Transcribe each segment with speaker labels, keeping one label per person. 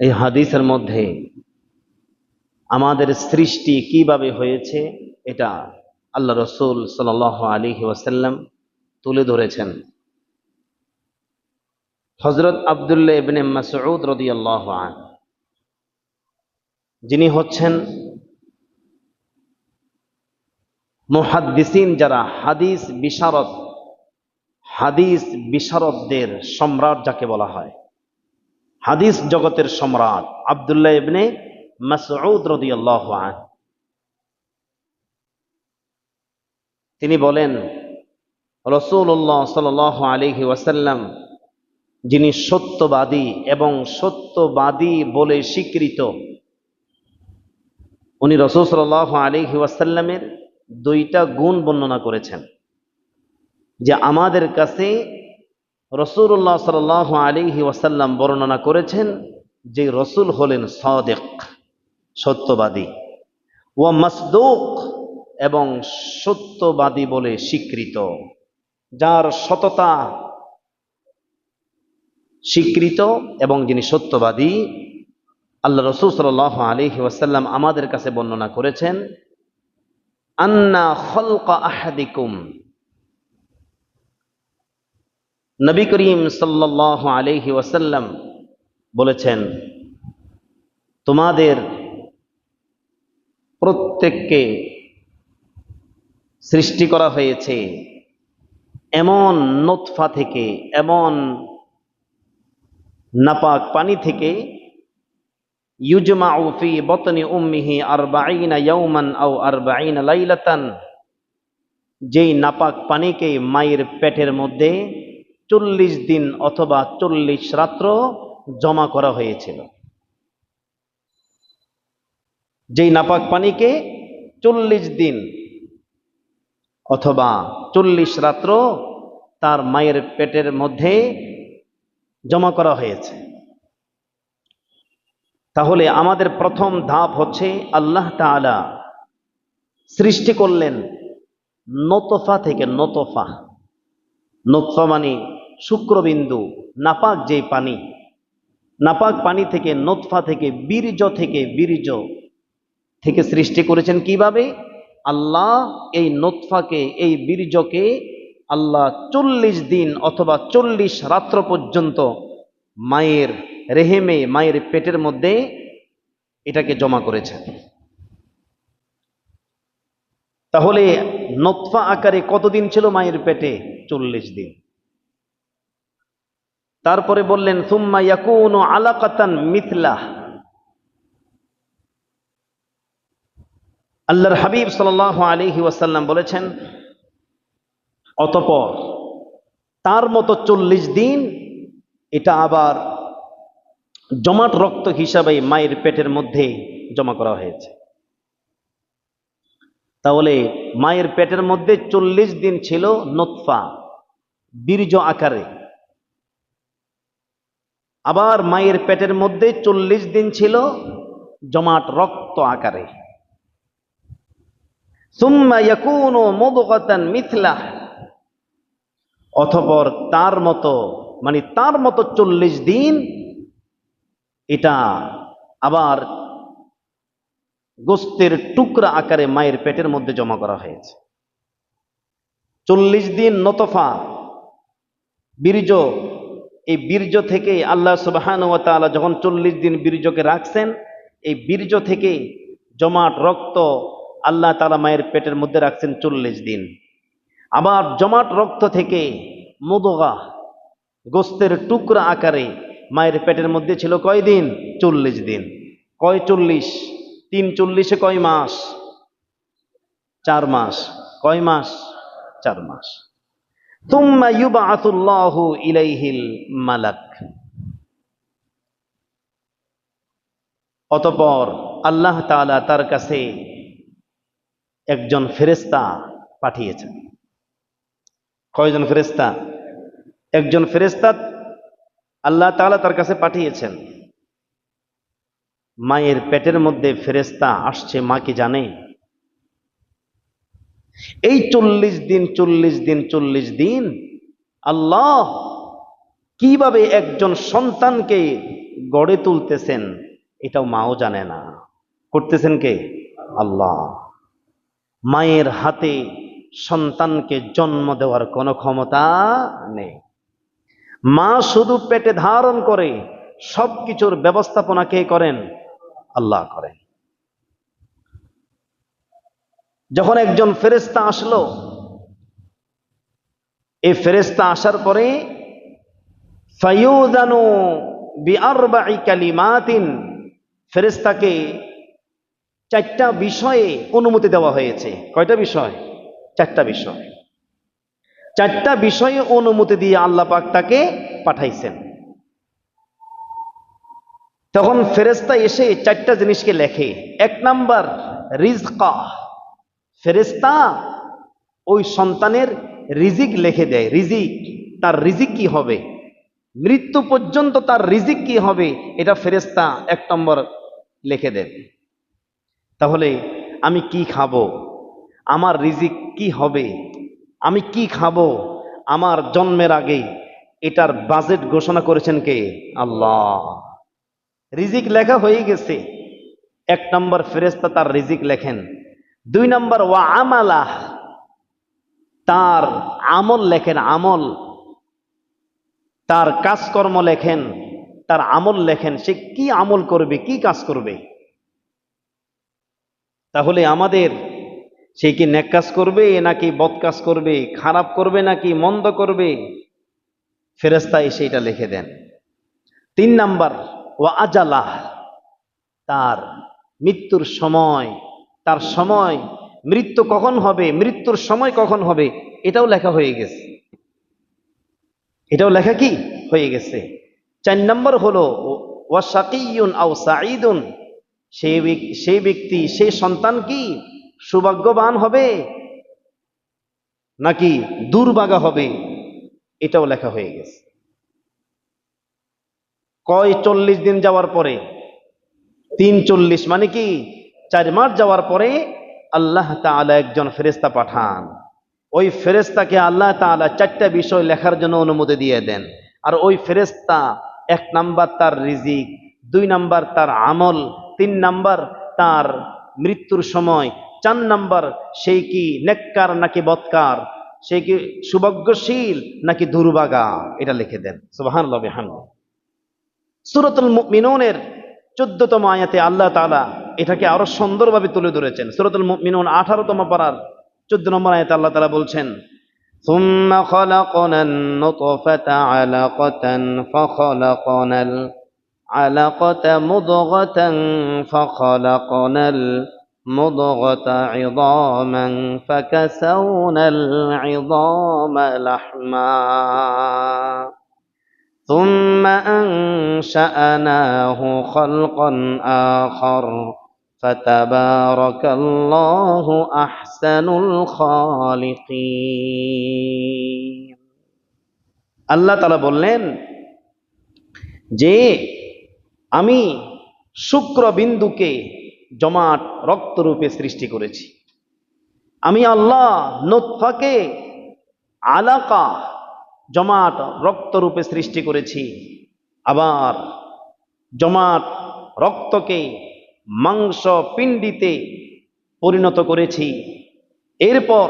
Speaker 1: এই হাদিসের মধ্যে আমাদের সৃষ্টি কীভাবে হয়েছে, এটা আল্লাহ রসুল সাল আলী ওয়াসাল্লাম তুলে ধরেছেন। হজরত আবদুল্লাহ ইবনে মাসউদ রদিয়াল্লাহ আন যিনি হচ্ছেন মুহাদ্দিসিন যারা হাদিস বিশারদ, হাদিস বিশারদদের সম্রাট যাকে বলা হয়। হাদিস জগতের সম্রাট আবদুল্লাহ ইবনে মাসউদ রাদিয়াল্লাহু আন তিনি বলেন রসুল্লাহ সাল আলিহি ওয়াসাল্লাম, যিনি সত্যবাদী এবং সত্যবাদী বলে স্বীকৃত, উনি রসুল সাল আলিহি ওয়াসাল্লামের দুইটা গুণ বর্ণনা করেছেন, যে আমাদের কাছে রসুল্লাহ সাল আলিহি ওয়াসাল্লাম বর্ণনা করেছেন যে রসুল হলেন সদেক, সত্যবাদী। ও মসদুক এবং সত্যবাদী বলে স্বীকৃত। যার সততা স্বীকৃত এবং যিনি সত্যবাদী, আল্লাহ রসুল সাল আলিহি ওয়াসাল্লাম আমাদের কাছে বর্ণনা করেছেন, আন্না খলকা আহাদিকুম নবী করিম সাল্লাহ আলহি ওয়াসাল্লাম বলেছেন, তোমাদের প্রত্যেককে সৃষ্টি করা হয়েছে এমন নোৎফা থেকে, এমন নাপাক পানি থেকে ইউজমা ফি বতনি উম্মিহি আর বাইনা ইয়ৌমান আও আর বাইনা লাইলাতান, যেই নাপাক পানিকে মায়ের পেটের মধ্যে চল্লিশ দিন অথবা চল্লিশ রাত্র জমা করা হয়েছিল। যেই নাপাক পানিকে চল্লিশ দিন অথবা চল্লিশ রাত্র তার মায়ের পেটের মধ্যে জমা করা হয়েছে। তাহলে আমাদের প্রথম ধাপ হচ্ছে আল্লাহ তাআলা সৃষ্টি করলেন নতফা থেকে নতফা। নতফা মানে শুক্রবিন্দু, নাপাক যে পানি, নাপাক পানি থেকে নতফা থেকে বীর্য থেকে বীর্য থেকে সৃষ্টি করেছেন কীভাবে? আল্লাহ এই নতফাকে এই বীর্যকে আল্লাহ চল্লিশ দিন অথবা চল্লিশ রাত্র পর্যন্ত মায়ের রেহেমে, মায়ের পেটের মধ্যে এটাকে জমা করেছেন। তাহলে নতফা আকারে কতদিন ছিল মায়ের পেটে? চল্লিশ দিন। তারপরে বললেন, সুম্মা ইয়াকুনু আলাকাতান মিথলা। আল্লাহর হাবিব সাল আলিহি ওয়াসাল্লাম বলেছেন, অতপর তার মতো চল্লিশ দিন এটা আবার জমাট রক্ত হিসাবে মায়ের পেটের মধ্যে জমা করা হয়েছে। তাহলে মায়ের পেটের মধ্যে চল্লিশ দিন ছিল নোৎফা বীর্য আকারে। আবার মায়ের পেটের মধ্যে চল্লিশ দিন ছিল জমাট রক্ত আকারে। মিথলা। অথপর তার মতো মানে তার মতো চল্লিশ দিন এটা আবার গোস্তের টুকরা আকারে মায়ের পেটের মধ্যে জমা করা হয়েছে। চল্লিশ দিন নতফা, বীর্য এই বীর্য থেকে আল্লাহ সুবাহান ও তালা যখন চল্লিশ দিন বীর্যকে রাখছেন, এই বীর্য থেকে জমাট রক্ত আল্লাহ তালা মায়ের পেটের মধ্যে রাখছেন চল্লিশ দিন। আবার জমাট রক্ত থেকে মুদগা, গোস্তের টুকরা আকারে মায়ের পেটের মধ্যে ছিল কয় দিন? চল্লিশ দিন। কয় চল্লিশ? তিন চল্লিশে কয় মাস? চার মাস। কয় মাস? চার মাস। মালাক। অতপর আল্লাহ তাআলা তার কাছে একজন ফেরেস্তা পাঠিয়েছেন। কয়জন ফেরেস্তা একজন ফেরেস্তা আল্লাহ তাআলা তার কাছে পাঠিয়েছেন। মায়ের পেটের মধ্যে ফেরেস্তা আসছে, মা কি জানে? এই চল্লিশ দিন চল্লিশ দিন চল্লিশ দিন আল্লাহ কীভাবে একজন সন্তানকে গড়ে তুলতেছেন এটাও মাও জানে না। করতেছেন কে? আল্লাহ। মায়ের হাতে সন্তানকে জন্ম দেওয়ার কোনো ক্ষমতা নেই। মা শুধু পেটে ধারণ করে সবকিছুর ব্যবস্থাপনা কে করেন? আল্লাহ করেন। যখন একজন ফেরেস্তা আসলো, এই ফেরেস্তা আসার পরে ফায়ুদানু বিআরবাই কালিমাতিন ফেরেস্তাকে চারটা বিষয়ে অনুমতি দেওয়া হয়েছে। কয়টা বিষয়? চারটা বিষয়। চারটা বিষয়ে অনুমতি দিয়ে আল্লাহ পাক তাকে পাঠাইছেন। তখন ফেরেস্তা এসে চারটা জিনিসকে লেখে। এক নাম্বার, রিজকা। ফেরেস্তা ওই সন্তানের রিজিক লিখে দেয়। রিজিক, তার রিজিক কি হবে? মৃত্যু পর্যন্ত তার রিজিক কি হবে? এটা ফেরেস্তা এক নম্বর লিখে দেন। তাহলে আমি কি খাব? আমার রিজিক কি হবে? আমি কি খাব? আমার জন্মের আগে এটার বাজেট ঘোষণা করেছেন কে? আল্লাহ। রিজিক লেখা হয়ে গেছে। এক নম্বর ফেরেস্তা তার রিজিক লেখেন। দুই নম্বর, ওয়া আমালাহ তার আমল লেখেন, আমল। তার কাজকর্ম লেখেন, তার আমল লেখেন। সে কি আমল করবে, কি কাজ করবে? তাহলে আমাদের সে কি নেক কাজ করবে, নাকি বদ কাজ করবে, খারাপ করবে, নাকি মন্দ করবে? ফেরেস্তা এসে এটা লিখে দেন। তিন নাম্বার ও আজালাহ। তার মৃত্যুর সময় তার সময় মৃত্যু কখন হবে, মৃত্যুর সময় কখন হবে, এটাও লেখা হয়ে গেছে। এটাও লেখা কি? হয়ে গেছে। চার নম্বর হলো ওয়াসাকিউন আও সাঈদুন সেই ব্যক- সেই ব্যক্তি সেই সন্তান কি সৌভাগ্যবান হবে নাকি দুর্ভাগা হবে, এটাও লেখা হয়ে গেছে। কয় চল্লিশ দিন যাওয়ার পরে? তিন চল্লিশ মানে কি? চার মাস যাওয়ার পরে আল্লাহ তাআলা একজন ফেরেস্তা পাঠান। ওই ফেরেস্তাকে আল্লাহ তাআলা চারটা বিষয় লেখার জন্য অনুমতি দিয়ে দেন। আর ওই ফেরেস্তা এক নাম্বার তার রিজিক, দুই নাম্বার তার আমল, তিন নাম্বার তার মৃত্যুর সময়, চার নাম্বার সেই কি নেককার নাকি বৎকার সে কি সুভাগ্যশীল নাকি দুর্ভাগা, এটা লিখে দেন। সুবাহান হান সুরতুল মিনুনের চোদ্দতম আয়াতে আল্লাহ তাআলা এটাকে আরো সুন্দরভাবে তুলে ধরেছেন সুরতুল মিনুন আঠারোতম পারার চোদ্দ নম্বর আয়াতে আল্লাহ তাআলা বলছেন ثم خلقنا النطفة علقة فخلقنا العلقة مضغة فخلقنا المضغة عظاما فكسونا العظام لحما ثم أنشأناه خلقا آخر فتبارك الله أحسن الخالقين আল্লাহ তালা বললেন যে আমি শুক্র বিন্দুকে জমাট রক্তরূপে সৃষ্টি করেছি আমি আল্লাহ নোৎফাকে আলাকা জমাট রক্তরূপে সৃষ্টি করেছি আবার জমাট রক্তকে মাংস পিণ্ডিতে পরিণত করেছি। এরপর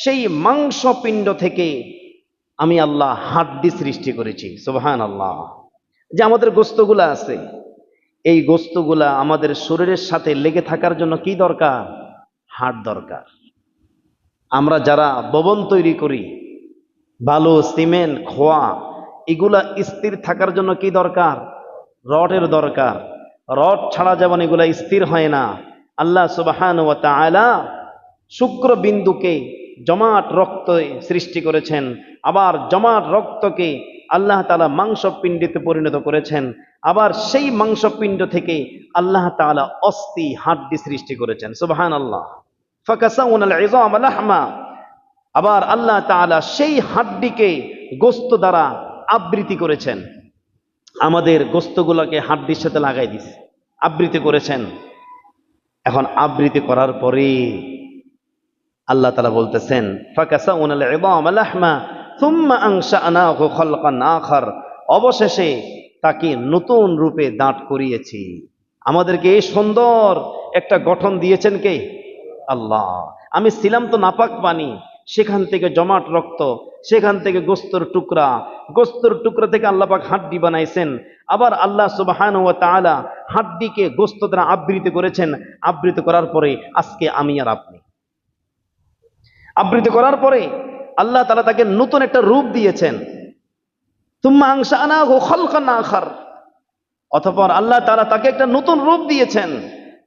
Speaker 1: সেই মাংস পিণ্ড থেকে আমি আল্লাহ হাড্ডি সৃষ্টি করেছি সুবহান আল্লাহ যে আমাদের গোস্তগুলা আছে, এই গোস্তগুলা আমাদের শরীরের সাথে লেগে থাকার জন্য কি দরকার? হাড় দরকার। আমরা যারা ভবন তৈরি করি, বালু, সিমেন্ট, খোয়া, এগুলা স্থির থাকার জন্য কি দরকার? রডের দরকার। রড ছাড়া যেমন এগুলা স্থির হয় না, আল্লাহ সুবাহান ও তাআলা শুক্র বিন্দুকে জমাট রক্ত সৃষ্টি করেছেন, আবার জমাট রক্তকে আল্লাহ তাআলা মাংসপিণ্ডিতে পরিণত করেছেন, আবার সেই মাংসপিণ্ড থেকে আল্লাহ তাআলা অস্থি হাড্ডি সৃষ্টি করেছেন সুবাহান আল্লাহ ফাকাসাউনাল আবার আল্লাহ তাআলা সেই হাড্ডিকে গোস্ত দ্বারা আবৃত্তি করেছেন। আমাদের গোস্তগুলোকে হাড্ডির সাথে লাগাই দিছে। আবৃত্তি করেছেন। এখন আবৃত্তি করার পরে আল্লাহ তালা বলতেছেন আখার। অবশেষে তাকে নতুন রূপে দাঁড় করিয়েছি। আমাদেরকে এই সুন্দর একটা গঠন দিয়েছেন কে? আল্লাহ। আমি ছিলাম তো নাপাক পানি, সেখান থেকে জমাট রক্ত সেখান থেকে গোস্তর টুকরা। গোস্তর টুকরা থেকে আল্লাহ পাক হাড্ডি বানাইছেন। আবার আল্লাহ সুবাহান ও তাআলা হাড্ডিকে গোস্ত দ্বারা আবৃত করেছেন। আবৃত করার পরে আজকে আমি আর আপনি। আবৃত করার পরে আল্লাহ তালা তাকে নতুন একটা রূপ দিয়েছেন। তুম্মা আংশানা হো খলকান আখার। অতঃপর আল্লাহ তালা তাকে একটা নতুন রূপ দিয়েছেন।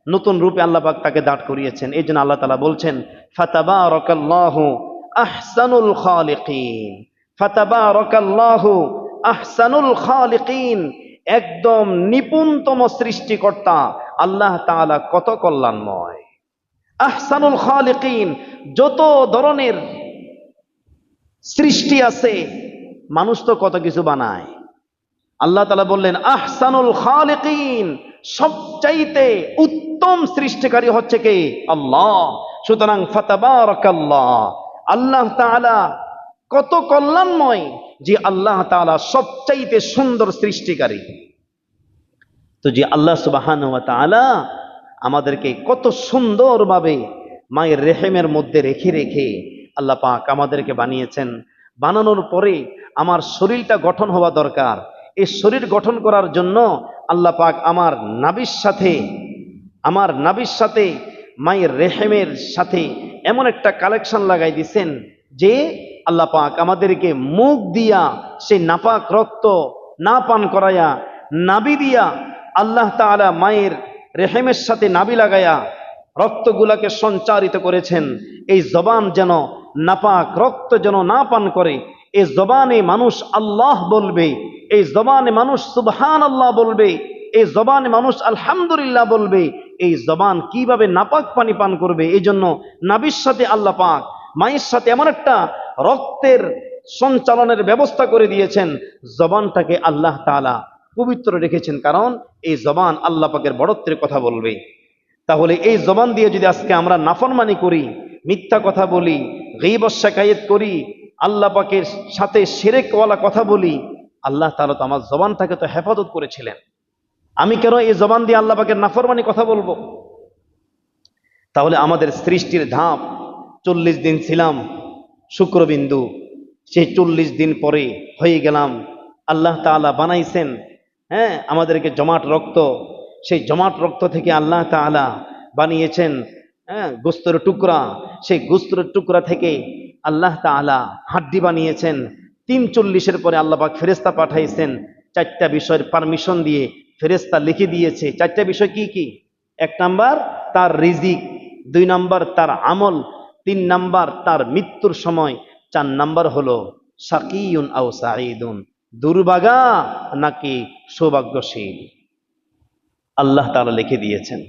Speaker 1: নতুন রূপে আল্লাহ পাক তাকে দাঁড় করিয়েছেন। এই জন্য আল্লাহ তালা বলছেন, ফাতাবারাকাল্লাহু আহসানুল খালিকিন। ফাতাবারাকাল্লাহু আহসানুল খালিকিন। একদম নিপুণতম সৃষ্টিকর্তা আল্লাহ তাআলা কত কল্যাণময়। আহসানুল খালিকিন, যত ধরনের সৃষ্টি আছে, মানুষ তো কত কিছু বানায়। আল্লাহ তালা বললেন, আহসানুল খালিকিন সবচাইতে উত্তম সৃষ্টিকারী হচ্ছে কে? আল্লাহ। সুতরাং ফাতাবারাকাল্লাহ আল্লাহ তাআলা কত কল্যাণময় যে আল্লাহ তাআলা সবচাইতে সুন্দর সৃষ্টিকারী। তো যে আল্লাহ সুবাহান আমাদেরকে কত সুন্দরভাবে মায়ের রেহেমের মধ্যে রেখে রেখে আল্লাহ পাক আমাদেরকে বানিয়েছেন। বানানোর পরে আমার শরীরটা গঠন হওয়া দরকার। এই শরীর গঠন করার জন্য আল্লাহ পাক আমার নাবির সাথে, আমার নাবির সাথে মায়ের রেহেমের সাথে এমন একটা কালেকশন লাগাই দিছেন যে আল্লাহ পাক আমাদেরকে মুখ দিয়া সে নাপাক রক্ত না পান করায়া নাবি দিয়া আল্লাহ তাআলা মায়ের রেহেমের সাথে নাবি লাগায়া রক্তগুলাকে সঞ্চারিত করেছেন। এই জবান যেন নাপাক রক্ত যেন না পান করে, এই জবানে মানুষ আল্লাহ বলবে, এই জবানে মানুষ সুবহান আল্লাহ বলবে, এই জবানে মানুষ আলহামদুলিল্লাহ বলবে এই জবান কীভাবে নাপাক পানি পান করবে? এই জন্য নাবির সাথে আল্লাহ পাক মায়ের সাথে এমন একটা রক্তের সঞ্চালনের ব্যবস্থা করে দিয়েছেন, জবানটাকে আল্লাহ তাআলা পবিত্র রেখেছেন। কারণ এই জবান আল্লাহ পাকের বড়ত্বের কথা বলবে। তাহলে এই জবান দিয়ে যদি আজকে আমরা নাফরমানি করি, মিথ্যা কথা বলি গিবত শাকায়েত করি, আল্লাহ পাকের সাথে সেরেকওয়ালা কথা বলি, আল্লাহ তাআলা তো আমার জবানটাকে তো হেফাজত করেছিলেন। আমি কেন এই জবান দিয়ে আল্লাহ পাকের নাফরমানি কথা বলব? তাহলে আমাদের সৃষ্টির ধাপ, চল্লিশ দিন ছিলাম, শুক্রবিন্দু। সেই চল্লিশ দিন পরে হয়ে গেলাম। আল্লাহ তাআলা বানাইছেন হ্যাঁ আমাদেরকে জমাট রক্ত। সেই জমাট রক্ত থেকে আল্লাহ তাআলা বানিয়েছেন হ্যাঁ গোস্তর টুকরা। সেই গোস্তর টুকরা থেকে আল্লাহ তাআলা হাড্ডি বানিয়েছেন। তিন চল্লিশের পরে আল্লাহ পাক ফেরেস্তা পাঠাইছেন, চারটা বিষয়ের পারমিশন দিয়ে ফেরেস্তা লিখে দিয়েছে। চারটা বিষয় কি কি? এক নাম্বার, তার রিজিক। দুই নাম্বার, তার আমল। তিন নাম্বার, তার মৃত্যুর সময়। চার নাম্বার হলো সাকিউন আও সাঈদুন। দুর্বাগা নাকি সৌভাগ্যশীল? আল্লাহ তাআলা লিখে দিয়েছেন।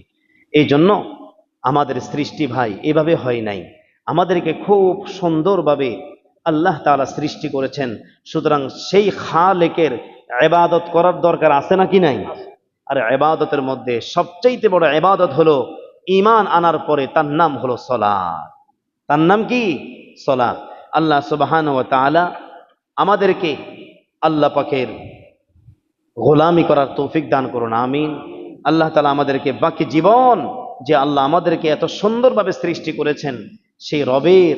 Speaker 1: এই জন্য আমাদের সৃষ্টি ভাই এভাবে হয় নাই। আমাদেরকে খুব সুন্দরভাবে আল্লাহ তাআলা সৃষ্টি করেছেন। সুতরাং সেই খালেকের এবাদত করার দরকার আছে নাকি নাই? আর এবাদতের মধ্যে সবচাইতে বড় এবাদত হলো ইমান আনার পরে তার নাম হলো সলা তার নাম কি? সলা আল্লাহ সুবহান ও তাআলা আমাদেরকে আল্লাহ পাকের গোলামি করার তৌফিক দান করুন, আমিন। আল্লাহ তালা আমাদেরকে বাকি জীবন যে আল্লাহ আমাদেরকে এত সুন্দরভাবে সৃষ্টি করেছেন, সেই রবের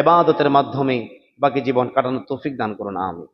Speaker 1: এবাদতের মাধ্যমে বাকি জীবন কাটানোর তৌফিক দান করুন, আমিন।